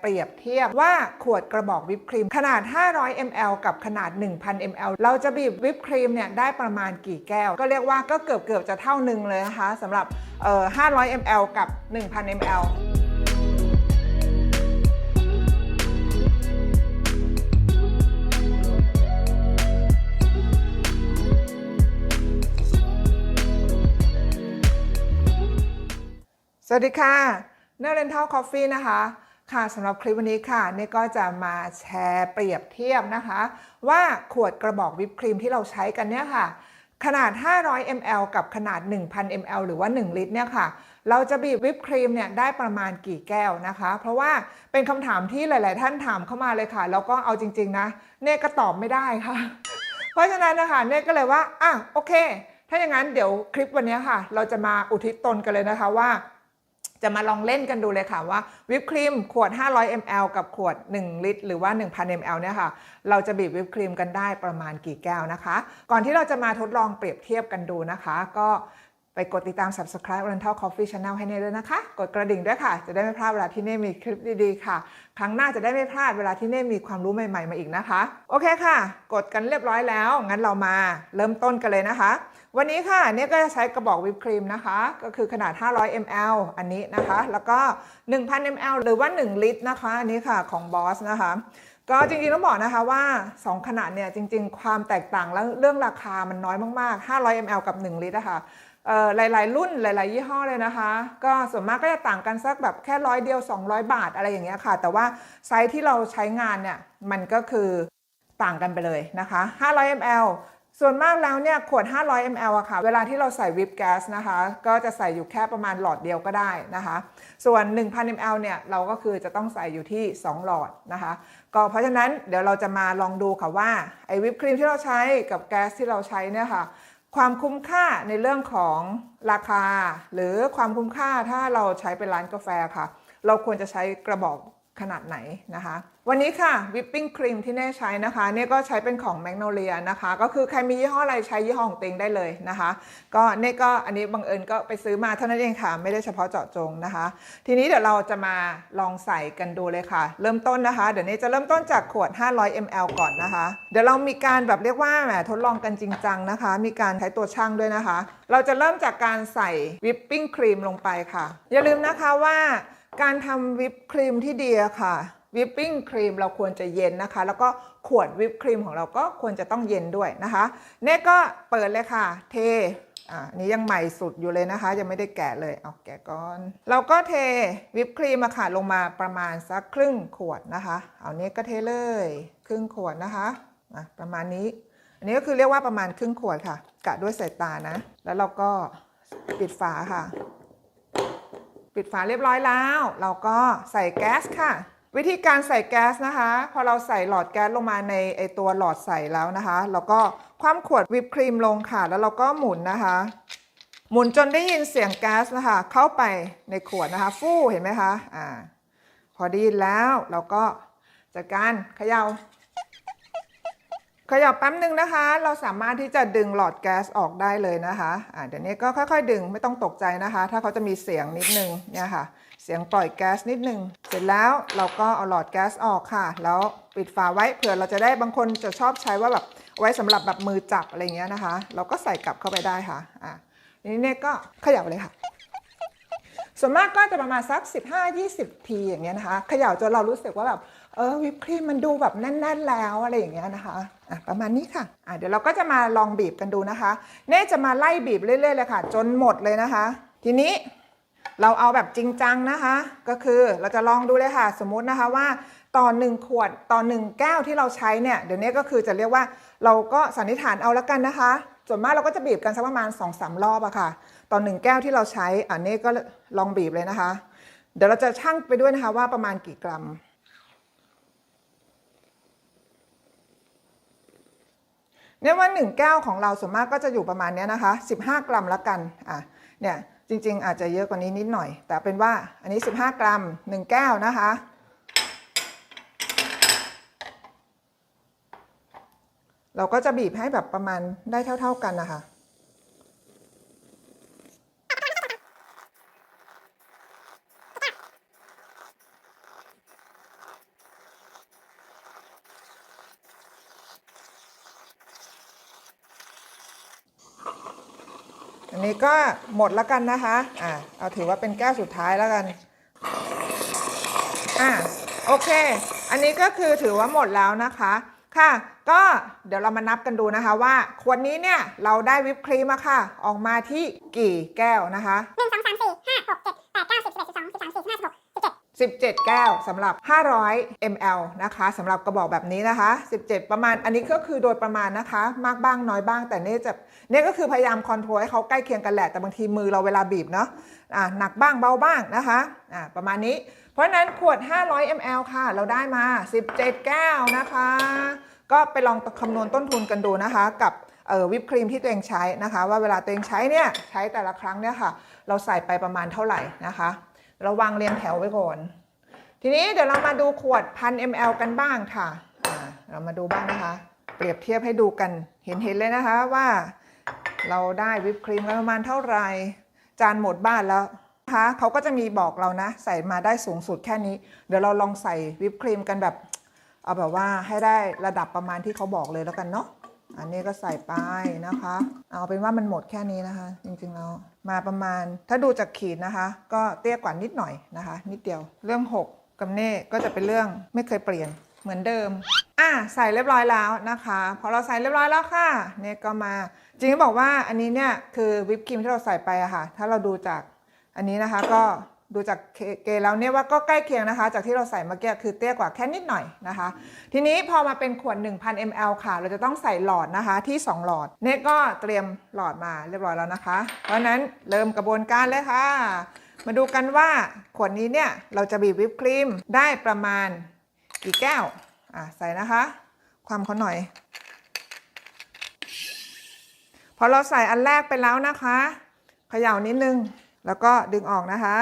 เปรียบเทียบว่าขวดกระบอกวิปครีมขนาด 500 ml กับขนาด 1,000 ml เราจะบีบวิปครีมเนี่ยได้ประมาณกี่แก้ว ก็เรียกว่าก็เกือบเกือบๆจะเท่าหนึ่งเลยนะคะสำหรับเอ่อ500 ml กับ 1,000 ml สวัสดีค่ะเนอร์เรนทัลคอฟฟี่นะคะ ค่ะสำหรับคลิปวันนี้ค่ะนี่ก็จะมาแชร์เปรียบเทียบนะคะ ว่าขวดกระบอกวิปครีมที่เราใช้กันเนี่ยค่ะ ขนาด 500 ml กับขนาด 1,000 ml หรือว่า 1 ลิตรเนี่ยค่ะ เราจะบีบวิปครีมเนี่ยได้ประมาณกี่แก้วนะคะ เพราะว่าเป็นคำถามที่หลาย ๆ ท่านถามเข้ามาเลยค่ะ แล้วก็เอาจริง ๆ นะ เน่ก็ตอบไม่ได้ค่ะ เพราะฉะนั้นนะคะเน่ก็เลยว่าอะโอเค ถ้าอย่างนั้นเดี๋ยวคลิปวันนี้ค่ะ เราจะมาอุทิศตนกันเลยนะคะว่า จะมาลองเล่นกันดูเลยค่ะว่าวิปครีมขวด 500 ml กับขวด 1 ลิตร หรือว่า 1,000 ml เนี่ยค่ะ เราจะบีบวิปครีมกันได้ประมาณกี่แก้วนะคะ ก่อนที่เราจะมาทดลองเปรียบเทียบกันดูนะคะ ก็ กดติดตาม subscribe Oriental Coffee Channel ให้เน่ด้วยนะคะ กดกระดิ่งด้วยค่ะ จะได้ไม่พลาดเวลาที่เน่มีคลิปดีๆค่ะ ครั้งหน้าจะได้ไม่พลาดเวลาที่เน่มีความรู้ใหม่ๆมาอีกนะคะ โอเคค่ะ กดกันเรียบร้อยแล้ว งั้นเรามาเริ่มต้นกันเลยนะคะ วันนี้ค่ะเนี่ยก็จะใช้กระบอกวิปครีมนะคะ ก็คือขนาด 500 ml อันนี้นะคะ แล้วก็ 1,000 ml หรือว่า 1 ลิตรนะคะ อันนี้ค่ะของ Boss นะคะก็จริงๆต้องบอกนะคะว่า 2 ขนาดเนี่ยจริง ๆ ความแตกต่างแล้วเรื่องราคามันน้อยมากๆ 500 ml กับ 1 ลิตรนะคะเอ่อ หลาย ๆ รุ่นหลาย ๆ ยี่ห้อเลยนะคะ ก็ส่วนมากก็จะต่างกันสักแบบแค่ร้อยเดียว 200 บาทอะไรอย่างเงี้ยค่ะ แต่ว่าไซส์ที่เราใช้งานเนี่ยมันก็คือต่างกันไปเลยนะคะ 500 ml ส่วนมากแล้วเนี่ยขวด 500 ml อะค่ะ เวลาที่เราใส่วิปแก๊สนะคะ ก็จะใส่อยู่แค่ประมาณหลอดเดียวก็ได้นะคะ ส่วน 1,000 ml เนี่ยเราก็คือจะต้องใส่อยู่ที่ 2 หลอดนะคะ ก็เพราะฉะนั้นเดี๋ยวเราจะมาลองดูค่ะว่าไอ้วิปครีมที่เราใช้กับแก๊สที่เราใช้เนี่ยค่ะ ความคุ้มค่าในเรื่องของราคา หรือความคุ้มค่าถ้าเราใช้เป็นร้านกาแฟค่ะ เราควรจะใช้กระบอก ขนาดไหนนะคะ วันนี้ค่ะวิปปิ้งครีมที่เน่ใช้นะคะเนี่ยก็ใช้เป็นของแมกโนเลียนะคะ ก็คือใครมียี่ห้ออะไรใช้ยี่ห้อของตัวเองได้เลยนะคะ ก็เน่ก็อันนี้บังเอิญก็ไปซื้อมาเท่านั้นเองค่ะ ไม่ได้เฉพาะเจาะจงนะคะ ทีนี้เดี๋ยวเราจะมาลองใส่กันดูเลยค่ะ เริ่มต้นนะคะ เดี๋ยวเนี้จะเริ่มต้นจากขวด 500 ml ก่อนนะคะ เดี๋ยวเรามีการแบบเรียกว่าแหมทดลองกันจริงจังนะคะ มีการใช้ตัวช่างด้วยนะคะ เราจะเริ่มจากการใส่วิปปิ้งครีมลงไปค่ะ อย่าลืมนะคะว่า การทำวิปครีมที่ดีค่ะวิปปิ้งครีมเราควรจะเย็นนะคะ แล้วก็ขวดวิปครีมของเราก็ควรจะต้องเย็นด้วยนะคะเน่ก็เปิดเลยค่ะ เทอ่านี่ยังใหม่สุดอยู่เลยนะคะ ยังไม่ได้แกะเลยเอาแกะก่อน เราก็เทวิปครีมอะค่ะลงมาประมาณสักครึ่งขวดนะคะ เอานี้ก็เทเลย ครึ่งขวดนะคะอะประมาณนี้ อันนี้ก็คือเรียกว่าประมาณครึ่งขวดค่ะ กะด้วยสายตานะ แล้วเราก็ปิดฝาค่ะ ปิดฝาเรียบร้อยแล้ว เราก็ใส่แก๊สค่ะ วิธีการใส่แก๊สนะคะ พอเราใส่หลอดแก๊สลงมาในไอตัวหลอดใส่แล้วนะคะเราก็คว่ำขวดวิปครีมลงค่ะ แล้วเราก็หมุนนะคะ หมุนจนได้ยินเสียงแก๊สนะคะ เข้าไปในขวดนะคะ ฟู่เห็นไหมคะ อ่า พอได้ยินแล้วเราก็จัดการเขยา่า ขยับแป๊บนึงนะคะ เราสามารถที่จะดึงหลอดแก๊สออกได้เลยนะคะอ่าเดี๋ยวนี้ก็ค่อยๆ ดึงไม่ต้องตกใจนะคะ ถ้าเขาจะมีเสียงนิดนึงเนี่ยค่ะ เสียงปล่อยแก๊สนิดนึง เสร็จแล้วเราก็เอาหลอดแก๊สออกค่ะ แล้วปิดฝาไว้เผื่อเราจะได้บางคนจะชอบใช้ว่าแบบไว้สำหรับแบบมือจับอะไรเงี้ยนะคะ เราก็ใส่กลับเข้าไปได้ค่ะอ่านี่เนี่ยก็ขยับเลยค่ะส่วนมากก็จะประมาณสัก 15-20 ทีอย่างเงี้ยนะคะ ขย่าจนเรารู้สึกว่าแบบ เออวิปครีมมันดูแบบแน่นๆแล้วอะไรอย่างเงี้ยนะคะอะประมาณนี้ค่ะอะ เดี๋ยวเราก็จะมาลองบีบกันดูนะคะเน่จะมาไล่บีบเรื่อยๆเลยค่ะ จนหมดเลยนะคะ ทีนี้เราเอาแบบจริงจังนะคะ ก็คือเราจะลองดูเลยค่ะ สมมุตินะคะว่าต่อหนึ่งขวดต่อหนึ่งแก้วที่เราใช้เนี่ยเดี๋ยวนี้ก็คือจะเรียกว่าเราก็สันนิษฐานเอาละกันนะคะ ส่วนมากเราก็จะบีบกันสักประมาณ2อสรอบอะค่ะ ต่อหนึ่งแก้วที่เราใช้อันนี้ก็ลองบีบเลยนะคะ เดี๋ยวเราจะชั่งไปด้วยนะคะว่าประมาณกี่กรัม เนี่ยว่า 1 แก้วของเราส่วนมากก็จะอยู่ประมาณนี้นะคะ 15 กรัมละกันอะเนี่ยจริงๆ อาจจะเยอะกว่านี้นิดหน่อย แต่เป็นว่าอันนี้ 15 กรัม 1 แก้วนะคะ เราก็จะบีบให้แบบประมาณได้เท่า ๆกันนะคะ นนี้ก็หมดแล้วกันนะคะอ่าเอาถือว่าเป็นแก้วสุดท้ายแล้วกันอ่าโอเค อันนี้ก็คือถือว่าหมดแล้วนะคะ ค่ะ ก็เดี๋ยวเรามานับกันดูนะคะว่าขวดนี้เนี่ยเราได้วิปครีมอะค่ะ ออกมาที่กี่แก้วนะคะหนึ่งสองสามสี่ 17 แก้วสำหรับ 500 ml นะคะสำหรับกระบอกแบบนี้นะคะ 17 ประมาณอันนี้ก็คือโดยประมาณนะคะ มากบ้างน้อยบ้าง แต่เนี่ยจะเนี่ยก็คือพยายามคอนโทรลให้เขาใกล้เคียงกันแหละ แต่บางทีมือเราเวลาบีบเนาะอ่าหนักบ้างเบาบ้างนะคะอ่าประมาณนี้ เพราะนั้นขวด 500 ml ค่ะ เราได้มา 17 แก้วนะคะ ก็ไปลองคำนวณต้นทุนกันดูนะคะ กับวิปครีมที่ตัวเองใช้นะคะ ว่าเวลาตัวเองใช้เนี่ยใช้แต่ละครั้งเนี่ยค่ะ เราใส่ไปประมาณเท่าไหร่นะคะ ราวางเรียงแถวไว้ก่อน ทีนี้เดี๋ยวเรามาดูขวดพัน ml กันบ้างค่ะ เรามาดูบ้างนะคะ เปรียบเทียบให้ดูกัน เห็นเห็นเลยนะคะว่า เราได้วิปครีมกันประมาณเท่าไหร่ จานหมดบ้านแล้วนะคะเขาก็จะมีบอกเรานะ ใส่มาได้สูงสุดแค่นี้ เดี๋ยวเราลองใส่วิปครีมกันแบบ เอาแบบว่าให้ได้ระดับประมาณที่เขาบอกเลยแล้วกันเนาะ อันนี้ก็ใส่ไปนะคะ เอาเป็นว่ามันหมดแค่นี้นะคะ จริงๆแล้วมาประมาณ ถ้าดูจากขีดนะคะ ก็เตี้ยกว่านิดหน่อยนะคะ นิดเดียวเรื่อง 6กับเน่ก็จะเป็นเรื่องไม่เคยเปลี่ยนเหมือนเดิมอะใส่เรียบร้อยแล้วนะคะพอเราใส่เรียบร้อยแล้วค่ะเนี่ยก็มา จริงๆบอกว่าอันนี้เนี่ยคือวิปครีมที่เราใส่ไปอะค่ะ ถ้าเราดูจากอันนี้นะคะก็ ดูจากเกเกณฑ์แล้วเนี่ยว่าก็ใกล้เคียงนะคะ จากที่เราใส่เมื่อกี้คือเตี้ยกว่าแค่นิดหน่อยนะคะ ทีนี้พอมาเป็นขวด 1,000 ml ค่ะ เราจะต้องใส่หลอดนะคะที่ 2 หลอดเนี่ยก็เตรียมหลอดมาเรียบร้อยแล้วนะคะ เพราะฉะนั้นเริ่มกระบวนการเลยค่ะ มาดูกันว่าขวดนี้เนี่ยเราจะบีบวิปครีมได้ประมาณกี่แก้วอะใส่นะคะ ความเขาหน่อย พอเราใส่อันแรกไปแล้วนะคะเขย่านิดนึงแล้วก็ดึงออกนะคะ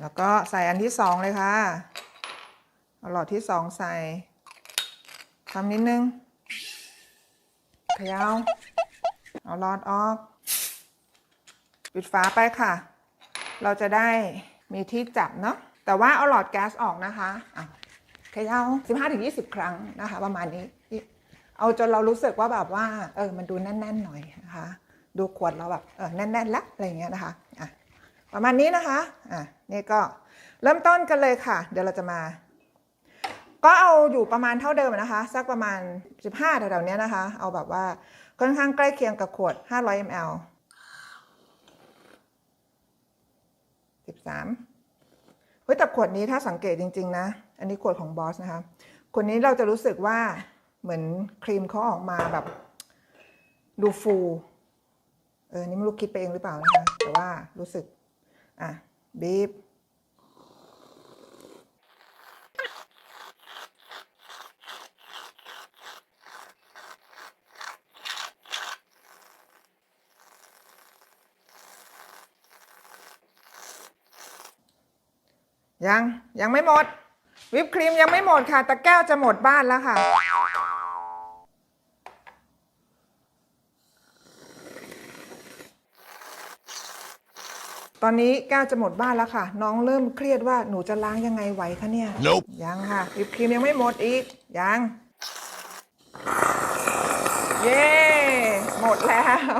แล้วก็ใส่อันที่สองเลยค่ะเอาหลอดที่สองใส่ทำนิดนึงเขย่าเอาหลอดออก ปิดฝาไปค่ะ เราจะได้มีที่จับเนาะแต่ว่าเอาหลอดแก๊สออกนะคะอะเขย่า15-20 ครั้งนะคะ ประมาณนี้ เอาจนเรารู้สึกว่าแบบว่า เออ มันดูแน่นๆหน่อยนะคะ ดูขวดเราแบบเออแน่นๆและอะไรเงี้ยนะคะ ประมาณนี้นะคะ อะ นี่ก็เริ่มต้นกันเลยค่ะ เดี๋ยวเราจะมา ก็เอาอยู่ประมาณเท่าเดิมนะคะ สักประมาณ 15แถวๆเนี้ยนะคะ เอาแบบว่าค่อนข้างใกล้เคียงกับขวด 500 ml 13เฮ้ยแต่ขวดนี้ถ้าสังเกตจริง ๆ นะ อันนี้ขวดของบอสนะคะ ขวดนี้เราจะรู้สึกว่าเหมือนครีมเขาออกมาแบบ ดูฟู เออ นี่ไม่รู้คิดไปเองหรือเปล่านะคะ แต่ว่ารู้สึก อะบีบยัง ยังไม่หมด วิปครีมยังไม่หมดค่ะแต่แก้วจะหมดบ้านแล้วค่ะ ตอนนี้แก้วจะหมดบ้านแล้วค่ะ น้องเริ่มเครียดว่าหนูจะล้างยังไงไหวคะเนี่ย Nope ยังค่ะวิปครีมยังไม่หมดอีก ยัง เย้หมดแล้ว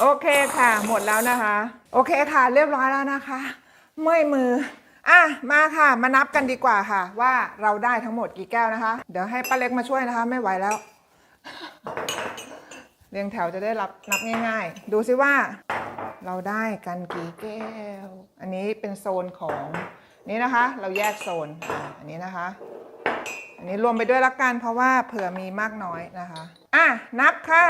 โอเคค่ะ หมดแล้วนะคะ โอเคค่ะ เรียบร้อยแล้วนะคะ เมื่อยมือ อะ มาค่ะ มานับกันดีกว่าค่ะ ว่าเราได้ทั้งหมดกี่แก้วนะคะ เดี๋ยวให้ป้าเล็กมาช่วยนะคะ ไม่ไหวแล้ว เรียงแถวจะได้รับนับง่าย ๆ ดูซิว่า เราได้กันกี่แก้ว อันนี้เป็นโซนของนี่นะคะ เราแยกโซนอันนี้นะคะ อันนี้รวมไปด้วยละกันเพราะว่าเผื่อมีมากน้อยนะคะ อะ นับค่ะ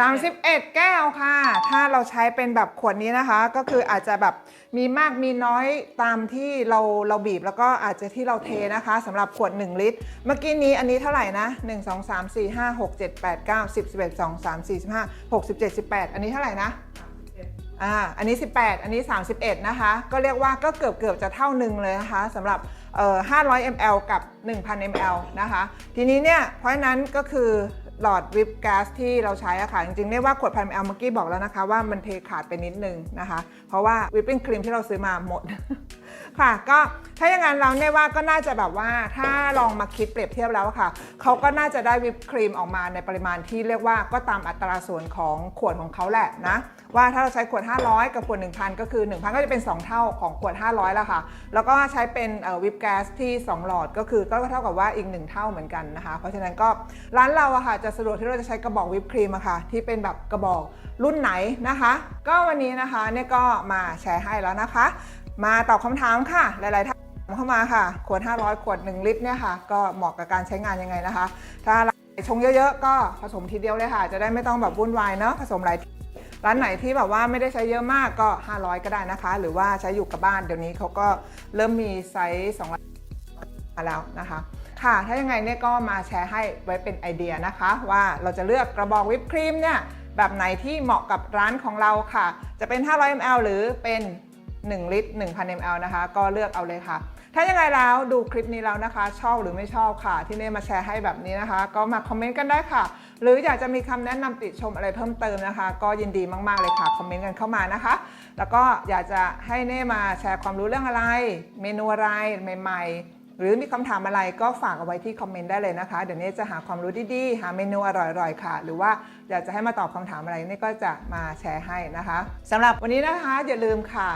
31แก้วค่ะ ถ้าเราใช้เป็นแบบขวดนี้นะคะ ก็คืออาจจะแบบ มีมากมีน้อยตามที่เราเราบีบแล้วก็อาจจะที่เราเทนะคะสำหรับขวด 1 ลิตร เมื่อกี้นี้อันนี้เท่าไหร่นะ 1 2 3 4 5 6 7 8 9 10 11 2 3 4 15 6 17 18 อันนี้เท่าไหร่นะอ่าอันนี้ 18 อันนี้ 31 นะคะ ก็เรียกว่าก็เกือบเกือบจะเท่าหนึ่งเลยนะคะสำหรับ500 ml กับ 1,000 ml นะคะ ทีนี้เนี่ยเพราะฉะนั้นก็คือ หลอดวิปแก๊สที่เราใช้อะค่ะจริงๆเรียกว่าขวดพัน ml เมื่อกี้บอกแล้วนะคะ ว่ามันเทขาดไปนิดนึงนะคะ เพราะว่าวิปปิ้งครีมที่เราซื้อมาหมด ค่ะก็ถ้าอย่างนั้นเราเนี่ยว่าก็น่าจะแบบว่าถ้าลองมาคิดเปรียบเทียบแล้วค่ะเขาก็น่าจะได้วิปครีมออกมาในปริมาณที่เรียกว่าก็ตามอัตราส่วนของขวดของเขาแหละนะ ว่าถ้าเราใช้ขวด 500 กับขวด 1,000 ก็คือ 1,000 ก็จะเป็น 2 เท่าของขวด 500 แล้วค่ะ แล้วก็ใช้เป็นวิปแก๊สที่ 2 หลอดก็คือก็เท่ากับว่าอีก 1 เท่าเหมือนกันนะคะ เพราะฉะนั้นก็ร้านเราอะค่ะจะสะดวกที่เราจะใช้กระบอกวิปครีมอะค่ะที่เป็นแบบกระบอกรุ่นไหนนะคะ ก็วันนี้นะคะเนี่ยก็มาแชร์ให้แล้วนะคะ มาตอบคำถามค่ะ หลาย ๆ ท่านถามเข้ามาค่ะ ขวด 500 ขวด 1 ลิตรเนี่ยค่ะ ก็เหมาะกับการใช้งานยังไงนะคะ ถ้าร้ชงเยอะ ๆ ก็ผสมทีเดียวเลยค่ะ จะได้ไม่ต้องแบบวุ่นวายเนาะผสมหลายร้านไหนที่แบบว่าไม่ได้ใช้เยอะมากก็ 500 ก็ได้นะคะ หรือว่าใช้อยู่กับบ้านเดี๋ยวนี้เขาก็เริ่มมีไซส์2มาแล้วนะคะ ค่ะ ถ้ายังไงเนี่ยก็มาแชร์ให้ไว้เป็นไอเดียนะคะ ว่าเราจะเลือกกระบอกวิปครีมเนี่ยแบบไหนที่เหมาะกับร้านของเราค่ะ จะเป็น 500 ml หรือเป็น 1 ลิตร 1,000 ml นะคะ ก็เลือกเอาเลยค่ะ ถ้ายังไงแล้วดูคลิปนี้แล้วนะคะ ชอบหรือไม่ชอบค่ะ ที่เน่มาแชร์ให้แบบนี้นะคะ ก็มาคอมเมนต์กันได้ค่ะ หรืออยากจะมีคำแนะนำติชมอะไรเพิ่มเติมนะคะ ก็ยินดีมาก ๆ เลยค่ะ คอมเมนต์กันเข้ามานะคะ แล้วก็อยากจะให้เน่มาแชร์ความรู้เรื่องอะไร เมนูอะไรใหม่ ๆหรือมีคำถามอะไรก็ฝากเอาไว้ที่คอมเมนต์ได้เลยนะคะ เดี๋ยวนี้จะหาความรู้ดีๆ หาเมนูอร่อยๆ ค่ะ หรือว่าอยากจะให้มาตอบคำถามอะไรนี่ก็จะมาแชร์ให้นะคะสำหรับวันนี้นะคะอย่าลืมค่ะ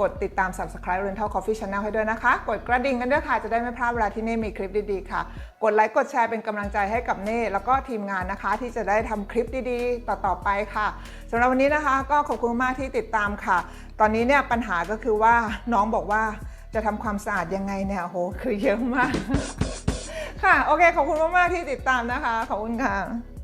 กดติดตาม subscribe Rental Coffee Channel ให้ด้วยนะคะ กดกระดิ่งกันด้วยค่ะ จะได้ไม่พลาดเวลาที่เน่มีคลิปดีๆค่ะ กดไลค์กดแชร์เป็นกำลังใจให้กับเน่แล้วก็ทีมงานนะคะ ที่จะได้ทำคลิปดีๆ ต่อๆไปค่ะสำหรับวันนี้นะคะ ก็ขอบคุณมากที่ติดตามค่ะ ตอนนี้เนี่ยปัญหาก็คือว่าน้องบอกว่าจะทำความสะอาดยังไงเนี่ยโหคือเยอะมาก ค่ะ โอเค ขอบคุณมากๆที่ติดตามนะคะ ขอบคุณค่ะ